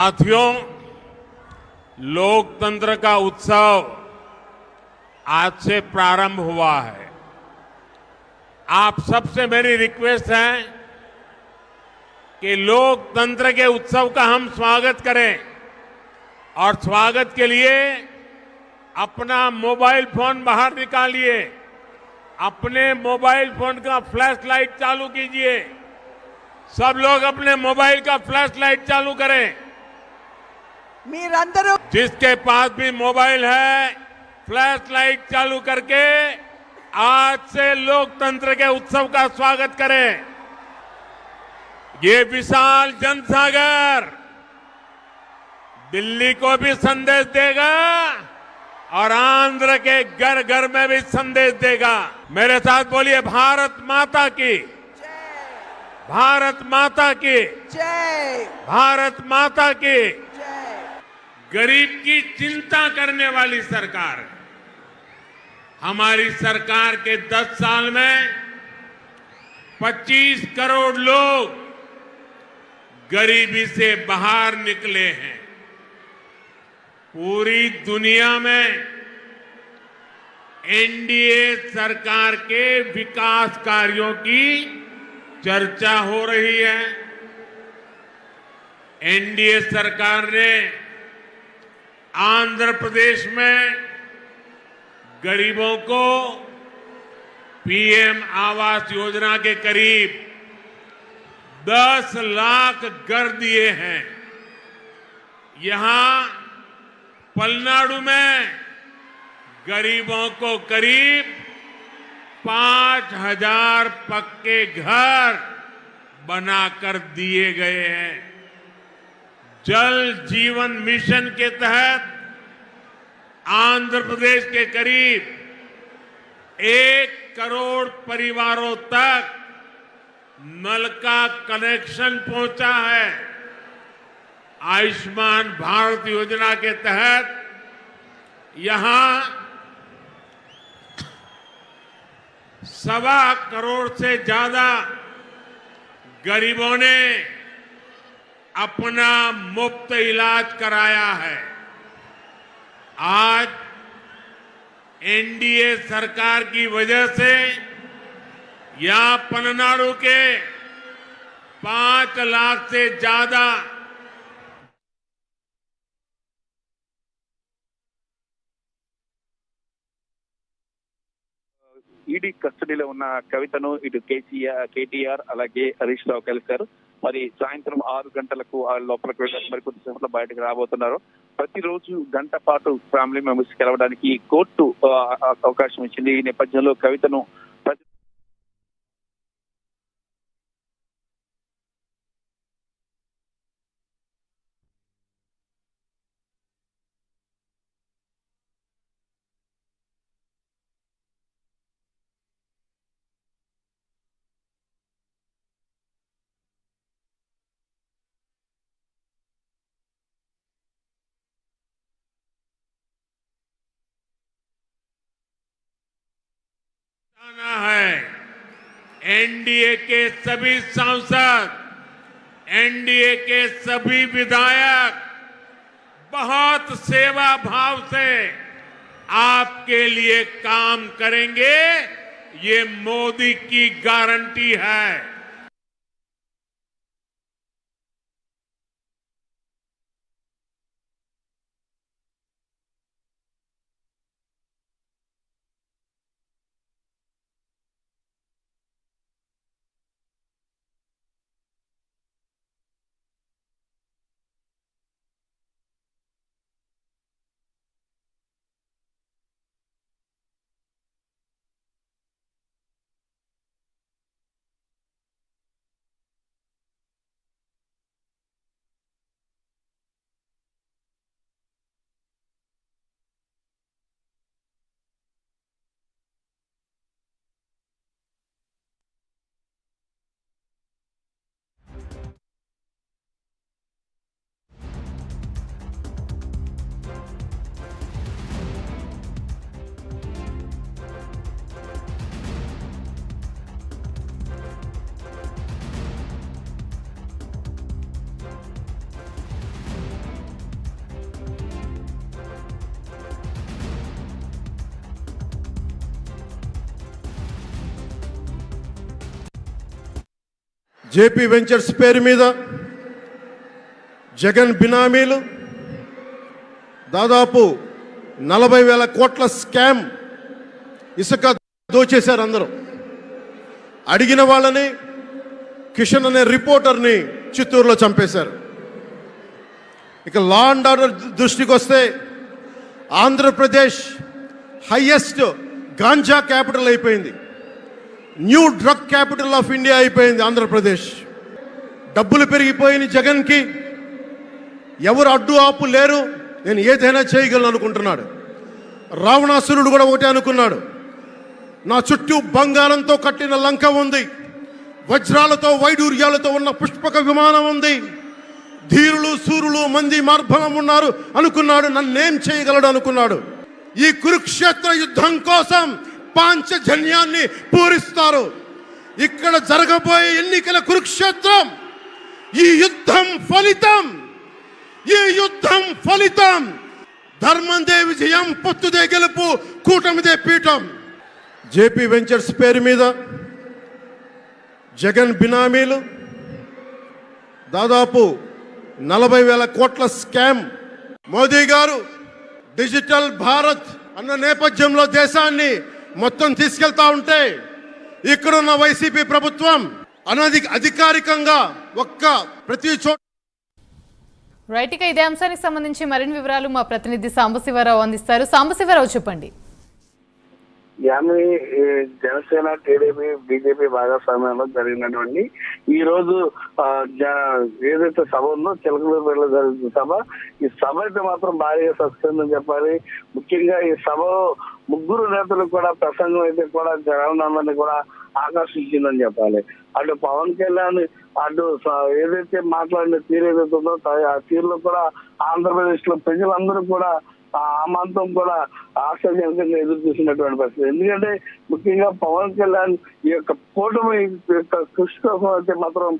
साथियों, लोकतंत्र का उत्सव आज से प्रारंभ हुआ है। आप सबसे मेरी रिक्वेस्ट है कि लोकतंत्र के उत्सव का हम स्वागत करें और स्वागत के लिए अपना मोबाइल फ़ोन बाहर निकालिए, अपने मोबाइल फ़ोन का फ्लैश लाइट चालू कीजिए। सब लोग अपने मोबाइल का फ्लैश लाइट चालू करें। మీరందరూ जिसके पास भी मोबाइल है फ्लैश लाइट चालू करके आज से लोकतंत्र के उत्सव का स्वागत करें ये विशाल जनसागर दिल्ली को भी संदेश देगा और आंध्र के घर घर में भी संदेश देगा मेरे साथ बोलिए भारत माता की भारत माता की జై भारत माता की జై गरीब की चिंता करने वाली सरकार। हमारी सरकार के 10 साल में 25 करोड़ लोग गरीबी से बाहर निकले हैं। पूरी दुनिया में एनडीए सरकार के विकास कार्यों की चर्चा हो रही है। एनडीए सरकार ने आंध्र प्रदेश में गरीबों को पीएम आवास योजना के करीब 10 लाख घर दिए हैं। यहाँ पलनाडु में गरीबों को करीब पाँच हज़ार पक्के घर बनाकर दिए गए हैं। जल जीवन मिशन के तहत आंध्र प्रदेश के करीब एक करोड़ परिवारों तक नल का कनेक्शन पहुँचा है। आयुष्मान भारत योजना के तहत यहाँ सवा करोड़ से ज़्यादा गरीबों ने अपना मुफ्त इलाज कराया है आज एनडीए सरकार की वजह से यहां पलनाडु के पांच लाख से ज्यादा ఈడీ కస్టడీలో ఉన్న కవితను ఇటు కేసీఆర్ కేటీఆర్ అలాగే హరీష్ రావు కలిశారు మరి సాయంత్రం ఆరు గంటలకు ఆ లోపలికి వెళ్ళి మరి కొద్దిసేపట్లో బయటకు రాబోతున్నారు. ప్రతిరోజు గంట పాటు ఫ్యామిలీ మెంబర్స్ కలవడానికి కోర్టు అవకాశం ఇచ్చింది. ఈ నేపథ్యంలో కవితను जाना है। एनडीए के सभी सांसद, एनडीए के सभी विधायक, बहुत सेवा भाव से आपके लिए काम करेंगे। ये मोदी की गारंटी है। జేపీ వెంచర్స్ పేరు మీద జగన్ బినామీలు దాదాపు నలభై వేల కోట్ల స్కామ్ ఇసుక దోచేశారు అందరూ. అడిగిన వాళ్ళని కిషన్ అనే రిపోర్టర్ని చిత్తూరులో చంపేశారు. ఇక లా అండ్ ఆర్డర్ దృష్టికి వస్తే ఆంధ్రప్రదేశ్ హయ్యెస్ట్ గాంజా క్యాపిటల్ అయిపోయింది. New drug capital of India అయిపోయింది ఆంధ్రప్రదేశ్. డబ్బులు పెరిగిపోయిన జగన్కి ఎవరు అడ్డు ఆపు లేరు నేను ఏదైనా చేయగలను అనుకుంటున్నాడు. రావణాసురుడు కూడా ఒకటే అనుకున్నాడు. నా చుట్టూ బంగారంతో కట్టిన లంక ఉంది. వజ్రాలతో వైడూర్యాలతో ఉన్న పుష్పక విమానం ఉంది. ధీరులు సూరులు మంది మార్భలం ఉన్నారు అనుకున్నాడు నన్నేం చేయగలడు అనుకున్నాడు. ఈ కురుక్షేత్ర యుద్ధం కోసం పాంచజన్యాన్ని పూరిస్తారు. ఇక్కడ జరగబోయే ఎన్నికల కురుక్షేత్రం ఈ యుద్ధం ఫలితం ఈ యుద్ధం ఫలితం. ధర్మందే విజయం పొత్తుదే గెలుపు కూటమిదే పీఠం. జేపీ వెంచర్స్ పేరు మీద జగన్ బినామీలు దాదాపు నలభై వేల కోట్ల స్కామ్. మోదీ గారు డిజిటల్ భారత్ అన్న నేపథ్యంలో దేశాన్ని మొత్తం తీసుకెళ్తా ఉంటే ఇక్కడున్న వైసీపీ ప్రభుత్వం అనధి అధికారికంగా ఒక్క ప్రతి చోట రైట్ ఇక ఇదే అంశానికి సంబంధించి మరిన్ని వివరాలు మా ప్రతినిధి సాంబశివరావు అందిస్తారు. సాంబశివరావు చెప్పండి. యామి జనసేన టీడీపీ బీజేపీ భాగస్వామ్యంలో జరిగినటువంటి ఈ రోజు ఏదైతే సభ ఉందో చిలకలూరుపేటలో జరుగుతున్న సభ ఈ సభ అయితే మాత్రం భారీగా సక్సెస్ అని చెప్పాలి. ముఖ్యంగా ఈ సభలో ముగ్గురు నేతలు కూడా ప్రసంగం అయితే కూడా జగన్నందరినీ కూడా ఆకర్షించిందని చెప్పాలి. అటు పవన్ కళ్యాణ్ అటు ఏదైతే మాట్లాడిన తీరు ఏదైతే ఉందో ఆ తీరులో కూడా ఆంధ్రప్రదేశ్లో ప్రజలందరూ కూడా ఆ ఆమాంతం కూడా ఆశ్చర్యంగా ఎదురు చూసినటువంటి పరిస్థితి. ఎందుకంటే ముఖ్యంగా పవన్ కళ్యాణ్ ఈ యొక్క కూటమి యొక్క కృషి కోసం అయితే మాత్రం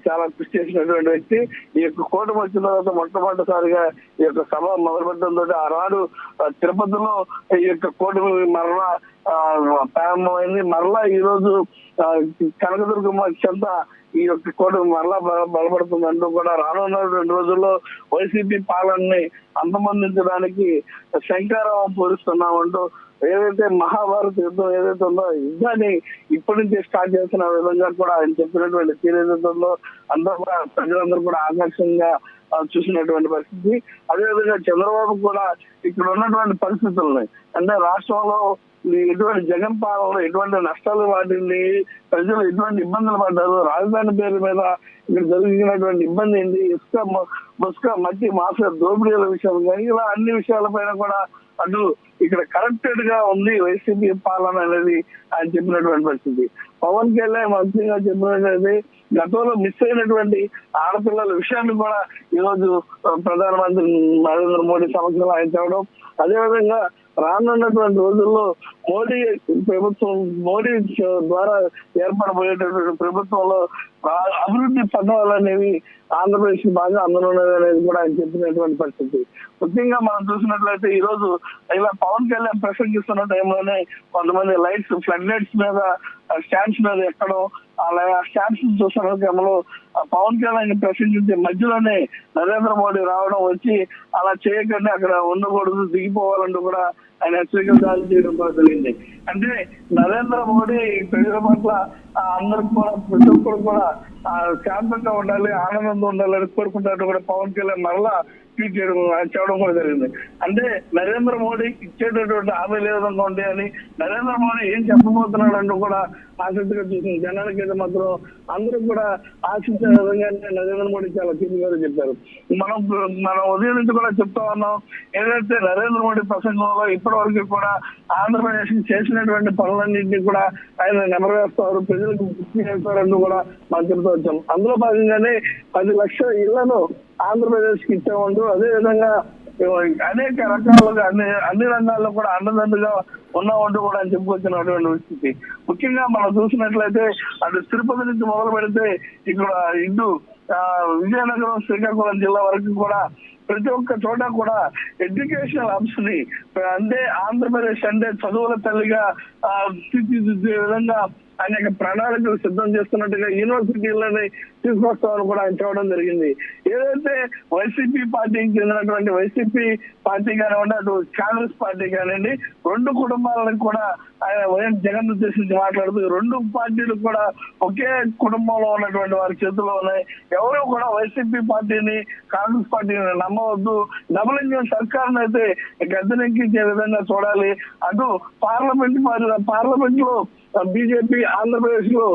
చాలా కృషి చేసినటువంటి వ్యక్తి. ఈ యొక్క కూటమి వచ్చిన తర్వాత మొట్టమొదటిసారిగా ఈ యొక్క సభ మొదలుపెట్టడంతో ఆనాడు ఆ, తిరుపతిలో ఈ యొక్క కూటమి మరలా ఆ, ప్రారంభమైంది. మరలా ఈ రోజు ఆ, కనకదుర్గమ్మ చెంత ఈ యొక్క కూటమి మరలా బల- బలపడుతుంది అంటూ కూడా రానున్న రెండు రోజుల్లో వైసీపీ పాలనని అంతమందించడానికి శంకారావం పూరిస్తున్నామంటూ ఏదైతే మహాభారత యుద్ధం ఏదైతే ఉందో యుద్ధాన్ని ఇప్పటి నుంచి స్టార్ట్ చేసిన విధంగా కూడా ఆయన చెప్పినటువంటి తీరు ఏదైతే ఉందో అందరూ కూడా ప్రజలందరూ కూడా ఆకర్షంగా చూసినటువంటి పరిస్థితి. అదేవిధంగా చంద్రబాబు కూడా ఇక్కడ ఉన్నటువంటి పరిస్థితుల్ని అంటే రాష్ట్రంలో ఎటువంటి జగన్ పాలనలో ఎటువంటి నష్టాలు వాటిని ప్రజలు ఎటువంటి ఇబ్బందులు పడ్డారు రాజధాని పేరు మీద ఇక్కడ జరిగినటువంటి ఇబ్బంది ఏంటి ఇసుక మ- ముసుక మట్టి మాఫియా దోపిడీల విషయం కానీ ఇలా అన్ని విషయాలపైన కూడా అటు ఇక్కడ కరెక్టెడ్గా ఉంది వైసీపీ పాలన అనేది ఆయన చెప్పినటువంటి పరిస్థితి. పవన్ కళ్యాణ్ మంత్రిగా చెప్పినట్లయితే గతంలో మిస్ అయినటువంటి ఆడపిల్లల విషయాన్ని కూడా ఈ రోజు ప్రధానమంత్రి నరేంద్ర మోడీ సమక్షంలో ఆయన తేవడం అదేవిధంగా రానున్నటువంటి రోజుల్లో మోడీ ప్రభుత్వం మోడీ ద్వారా ఏర్పడబోయేటటువంటి ప్రభుత్వంలో అభివృద్ధి పథకాలు అనేవి ఆంధ్రప్రదేశ్ బాగా అందులోనేది అనేది కూడా ఆయన చెప్పినటువంటి పరిస్థితి. ముఖ్యంగా మనం చూసినట్లయితే ఈ రోజు ఇలా పవన్ కళ్యాణ్ ప్రసంగిస్తున్న టైంలోనే కొంతమంది లైట్స్ ఫ్లడ్ లైట్స్ మీద స్టాండ్స్ మీద ఎక్కడం అలా శాంసంగ్ చూస్తున్న క్రమంలో పవన్ కళ్యాణ్ ప్రసంగించే మధ్యలోనే నరేంద్ర మోడీ రావడం వచ్చి అలా చేయకుండా అక్కడ ఉండకూడదు దిగిపోవాలంటూ కూడా ఆయన హెచ్చరికలు జారీ చేయడం కూడా జరిగింది. అంటే నరేంద్ర మోడీ ప్రజల పట్ల ఆ, అందరికి కూడా ప్రతి ఒక్కరు కూడా శాంతంగా ఉండాలి ఆనందంగా ఉండాలి అని కోరుకుంటారు కూడా పవన్ కళ్యాణ్ మరలా ట్వీట్ చేయడం చెప్పడం కూడా జరిగింది. అంటే నరేంద్ర మోడీ ఇచ్చేటటువంటి హామీలు ఏ విధంగా ఉంటాయని నరేంద్ర మోడీ ఏం చెప్పబోతున్నాడు అంటూ కూడా ఆసక్తిగా చూసింది. జనాలకి అయితే మాత్రం అందరూ కూడా ఆశ ఆశించే విధంగానే నరేంద్ర మోడీ చాలా తీరుగా చెప్పారు. మనం మనం ఉదయం నుంచి కూడా చెప్తా ఉన్నాం ఏదైతే నరేంద్ర మోడీ ప్రసంగంలో ఇప్పటి వరకు కూడా ఆంధ్రప్రదేశ్కి చేసినటువంటి పనులన్నింటినీ కూడా ఆయన నెమరవేస్తారు ప్రజలకు గుర్తు చేస్తారంటూ కూడా మనం చెప్తూ వచ్చాం. అందులో భాగంగానే పది లక్షల ఇళ్ళను ఆంధ్రప్రదేశ్కి ఇచ్చామంటూ అదే విధంగా అనేక రకాలుగా అన్ని అన్ని రంగాల్లో కూడా అండదండగా ఉన్నామంటూ కూడా అని చెప్పుకొచ్చినటువంటి పరిస్థితి. ముఖ్యంగా మనం చూసినట్లయితే అటు తిరుపతి నుంచి మొదలు పెడితే ఇక్కడ ఇటు ఆ, విజయనగరం శ్రీకాకుళం జిల్లా వరకు కూడా ప్రతి ఒక్క చోట కూడా ఎడ్యుకేషనల్ హబ్స్ని అంటే ఆంధ్రప్రదేశ్ అంటే చదువుల తల్లిగా తీర్చిదిద్దే విధంగా అనేక ప్రణాళికలు సిద్ధం చేస్తున్నట్టుగా యూనివర్సిటీలని తీసుకొస్తామని కూడా ఆయన జరిగింది. ఏదైతే వైసీపీ పార్టీకి చెందినటువంటి వైసీపీ పార్టీ కానివ్వండి అటు కాంగ్రెస్ పార్టీ కానివ్వండి రెండు కుటుంబాలను కూడా ఆయన వైఎస్ జగన్ ఉద్దేశించి మాట్లాడుతూ రెండు పార్టీలు కూడా ఒకే కుటుంబంలో ఉన్నటువంటి వారి చేతుల్లో ఉన్నాయి. ఎవరు కూడా వైసీపీ పార్టీని కాంగ్రెస్ పార్టీని నమ్మవద్దు. డబుల్ ఇంజిన్ సర్కార్ అయితే గద్దెనెక్కించే విధంగా చూడాలి. అటు పార్లమెంట్ పార్లమెంట్లో బీజేపీ ఆంధ్రప్రదేశ్లో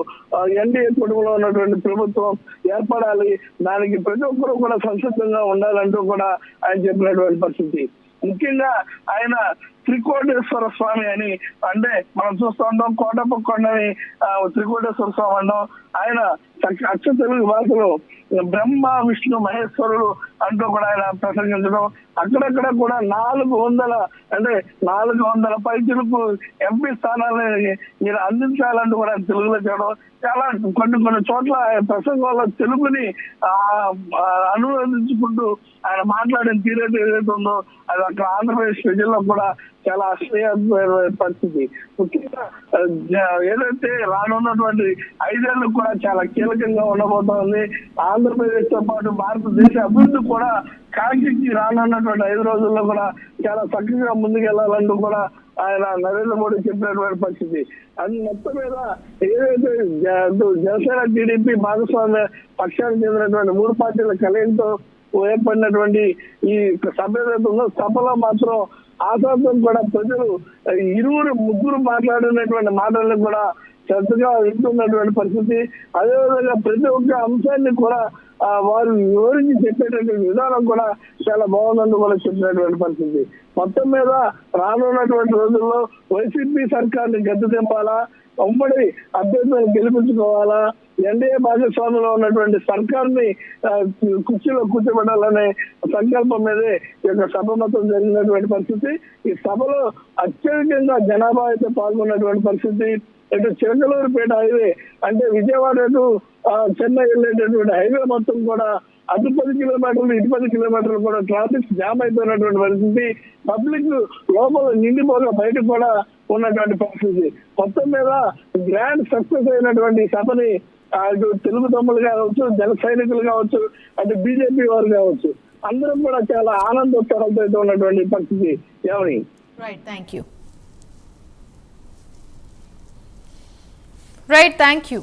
ఎన్డీఏ కుటుంబంలో ఉన్నటువంటి ప్రభుత్వం ఏర్పడాలి. దానికి ప్రతి ఒక్కరూ కూడా సంసిద్ధంగా ఉండాలంటూ కూడా ఆయన చెప్పినటువంటి పరిస్థితి. ముఖ్యంగా ఆయన త్రికోటేశ్వర స్వామి అని అంటే మనం చూస్తూ ఉంటాం కోటప్ప కొండని త్రికోటేశ్వర స్వామి అంటాం ఆయన అచ్చ తెలుగు భాషలో బ్రహ్మ విష్ణు మహేశ్వరుడు అంటూ కూడా ఆయన ప్రసంగించడం. అక్కడక్కడ కూడా నాలుగు వందల అంటే నాలుగు వందల పైచులకు ఎంపీ స్థానాలని మీరు అందించాలంటూ కూడా తెలుగులో చేయడం చాలా కొన్ని కొన్ని చోట్ల ప్రసంగంలో తెలుగుని ఆ, అనువదించుకుంటూ ఆయన మాట్లాడిన తీరేట ఏదైతే ఉందో అది అక్కడ ఆంధ్రప్రదేశ్ ప్రజల్లో కూడా చాలా అసహ్యమైన పరిస్థితి. ముఖ్యంగా ఏదైతే రానున్నటువంటి ఐదేళ్ళు కూడా చాలా కీలకంగా ఉండబోతోంది. ఆంధ్రప్రదేశ్తో పాటు భారతదేశ అభివృద్ధి కూడా కాంగ్రెస్కి రానున్నటువంటి ఐదు రోజుల్లో కూడా చాలా చక్కగా ముందుకెళ్ళాలంటూ కూడా ఆయన నరేంద్ర మోడీ చెప్పినటువంటి పరిస్థితి. అది మొత్తం మీద ఏదైతే జ- జనసేన టీడీపీ భాగస్వామ్య పక్షానికి చెందినటువంటి మూడు పార్టీల కలయికతో ఏర్పడినటువంటి ఈ సభ ఏదైతే ఉందో సభలో మాత్రం ఆశాంతం కూడా ప్రజలు ఇరువురు ముగ్గురు మాట్లాడినటువంటి మాటలను కూడా శ్రద్ధగా వింటున్నటువంటి పరిస్థితి. అదేవిధంగా ప్రతి ఒక్క అంశాన్ని కూడా వారు వివరించి చెప్పేటటువంటి విధానం కూడా చాలా బాగుందని కూడా చెప్పినటువంటి పరిస్థితి. మొత్తం మీద రానున్నటువంటి రోజుల్లో వైసీపీ సర్కార్ని గద్దె తెంపాలా? ఉమ్మడి అభ్యర్థులను గెలిపించుకోవాలా? ఎన్డీఏ భాగస్వామ్యంలో ఉన్నటువంటి సర్కార్ని కుర్చీలో కూర్చోబెట్టాలనే సంకల్పం మీదే ఈ యొక్క సభ మొత్తం జరిగినటువంటి పరిస్థితి. ఈ సభలో అత్యధికంగా జనాభా అయితే పాల్గొన్నటువంటి పరిస్థితి. ఇటు చిరకలూరుపేట హైవే అంటే విజయవాడ చెన్నై వెళ్ళేటటువంటి హైవే మొత్తం కూడా అటు పది కిలోమీటర్లు ఇటు పది కిలోమీటర్లు కూడా ట్రాఫిక్ జామ్ అయిపోయినటువంటి పరిస్థితి. పబ్లిక్ లోపల నిండిపోగా బయట కూడా ఉన్నటువంటి పరిస్థితి. మొత్తం మీద గ్రాండ్ సక్సెస్ అయినటువంటి సభని అటు తెలుగు తమ్ములు కావచ్చు జన సైనికులు కావచ్చు అటు బీజేపీ వారు కావచ్చు అందరం కూడా చాలా ఆనందోత్సాహాలతో అయితే ఉన్నటువంటి పరిస్థితి. ఏమని? Right thank you right thank you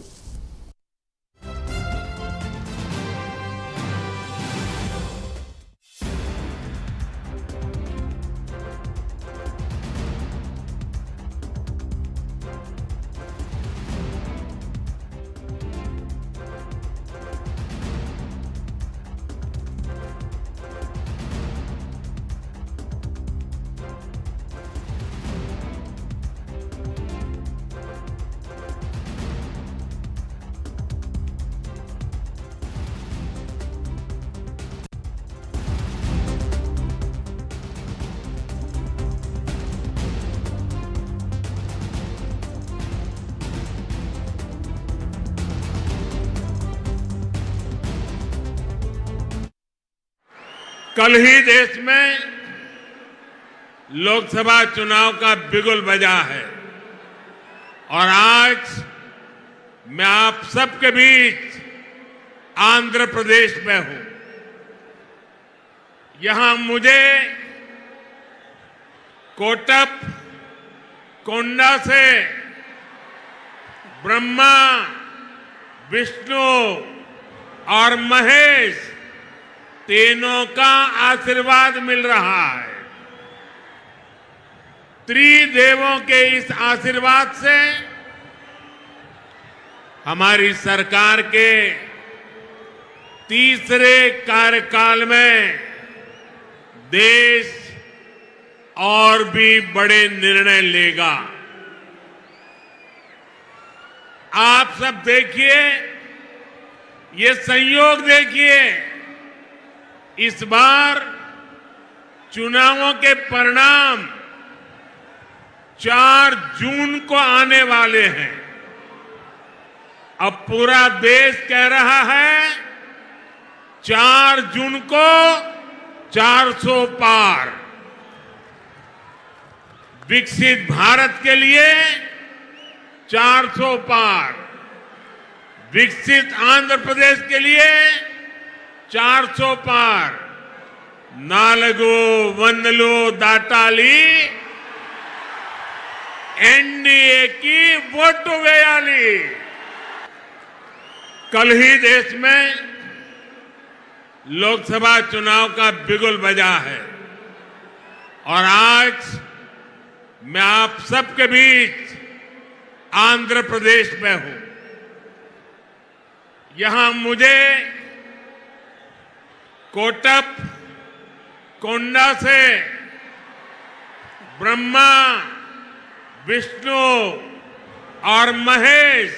कल ही देश में लोकसभा चुनाव का बिगुल बजा है। और आज मैं आप सबके बीच आंध्र प्रदेश में हूँ। यहाँ मुझे कोटप, कोंडा से ब्रह्मा, विष्णु और महेश तीनों का आशीर्वाद मिल रहा है। त्रिदेवों के इस आशीर्वाद से हमारी सरकार के तीसरे कार्यकाल में देश और भी बड़े निर्णय लेगा। आप सब देखिए, ये संयोग देखिए। इस बार चुनावों के परिणाम 4 जून को आने वाले हैं। अब पूरा देश कह रहा है 4 जून को 400 पार। विकसित भारत के लिए 400 पार। विकसित आंध्र प्रदेश के लिए 400 पार नालगो वंदलू दाटाली एनडीए की वोट వేయాలి कल ही देश में लोकसभा चुनाव का बिगुल बजा है और आज मैं आप सबके बीच आंध्र प्रदेश में हूं यहां मुझे कोटप कोंडा से ब्रह्मा विष्णु और महेश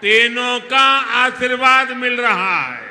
तीनों का आशीर्वाद मिल रहा है।